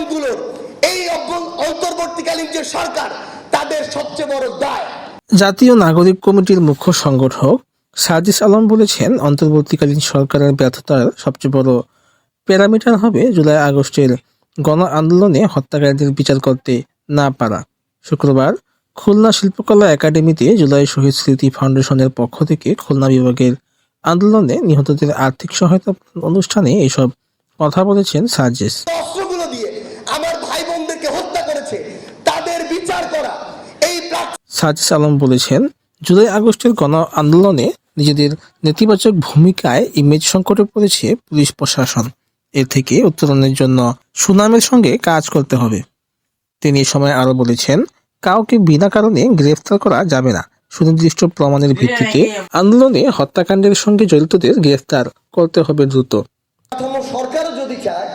প্রতিষ্ঠানগুলোর এই অন্তর্বর্তীকালীন যে সরকার তাদের সবচেয়ে বড় দায়। জাতীয় নাগরিক কমিটির মুখ্য সংগঠক সাজিস আলম বলেছেন অন্তর্বর্তীকালীন সরকারের ব্যর্থতার সবচেয়ে বড় প্যারামিটার হবে জুলাই আগস্টের গণ আন্দোলনে হত্যাকারীদের বিচার করতে না পারা। শুক্রবার খুলনা শিল্পকলা একাডেমিতে জুলাই শহীদ স্মৃতি ফাউন্ডেশনের পক্ষ থেকে খুলনা বিভাগের আন্দোলনে নিহতদের আর্থিক সহায়তা অনুষ্ঠানে এসব কথা বলেছেন সাজিস অস্ত্রগুলো দিয়ে আমার ভাই বোনদেরকে হত্যা করেছে তাদের বিচার করা। এই সাজিস আলম বলেছেন জুলাই আগস্টের গণ আন্দোলনে নিজেদের নেতিবাচক ভূমিকায় ইমেজ সংকটে পড়েছে পুলিশ প্রশাসন। এর থেকে উত্তরণের জন্য সুনামের সঙ্গে কাজ করতে হবে। তিনি এ সময় আরও বলেছেন কাউকে বিনা কারণে গ্রেফতার করা যাবে না। সুনির্দিষ্ট প্রমাণের ভিত্তিতে আন্দোলনে হত্যাকাণ্ডের সঙ্গে জড়িতদের গ্রেফতার করতে হবে দ্রুত। কাঠামো সরকারও যদি চায়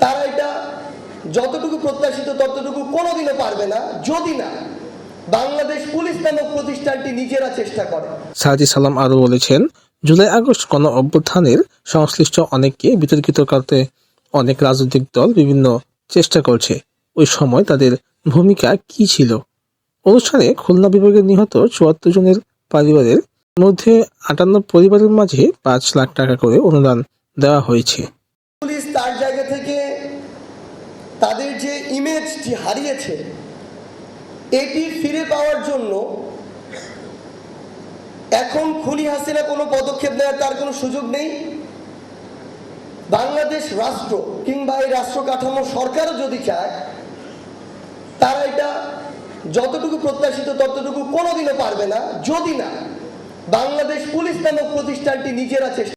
তারা এটা যতটুকু প্রত্যাশিত ততটুকু কোনোদিনও পারবে না যদি না বাংলাদেশ পুলিশ নামক প্রতিষ্ঠানটি নিজেরা চেষ্টা করে। সাজি সালাম আরও বলেছেন জুলাই আগস্ট গণ অভ্যুত্থানের সংশ্লিষ্ট অনেককে বিতর্কিত করতে অনেক রাজনৈতিক দল বিভিন্ন চেষ্টা করছে। ওই সময় তাদের ভূমিকা কি ছিল? অনুষ্ঠানে খুলনা বিভাগের নিহত চুয়াত্তর জনের পরিবারের মধ্যে আটান্ন পরিবারের মাঝে পাঁচ লাখ টাকা করে অনুদান দেওয়া হয়েছে। পুলিশ তার জায়গা থেকে তাদের যে ইমেজটি হারিয়েছে, এটি ফিরে পাওয়ার জন্য এখন খুনি হাসিনা কোনো পদক্ষেপ নেওয়ার তার কোনো সুযোগ নেই। বাংলাদেশ রাষ্ট্র কিংবা এই রাষ্ট্র কাঠামো সরকারও যদি চায়, তারা এটা যতটুকু প্রত্যাশিত ততটুকু কোনোদিনও পারবে না। যদি না, বাংলাদেশ পুলিশ নামক প্রতিষ্ঠানটি নিজেরা চেষ্টা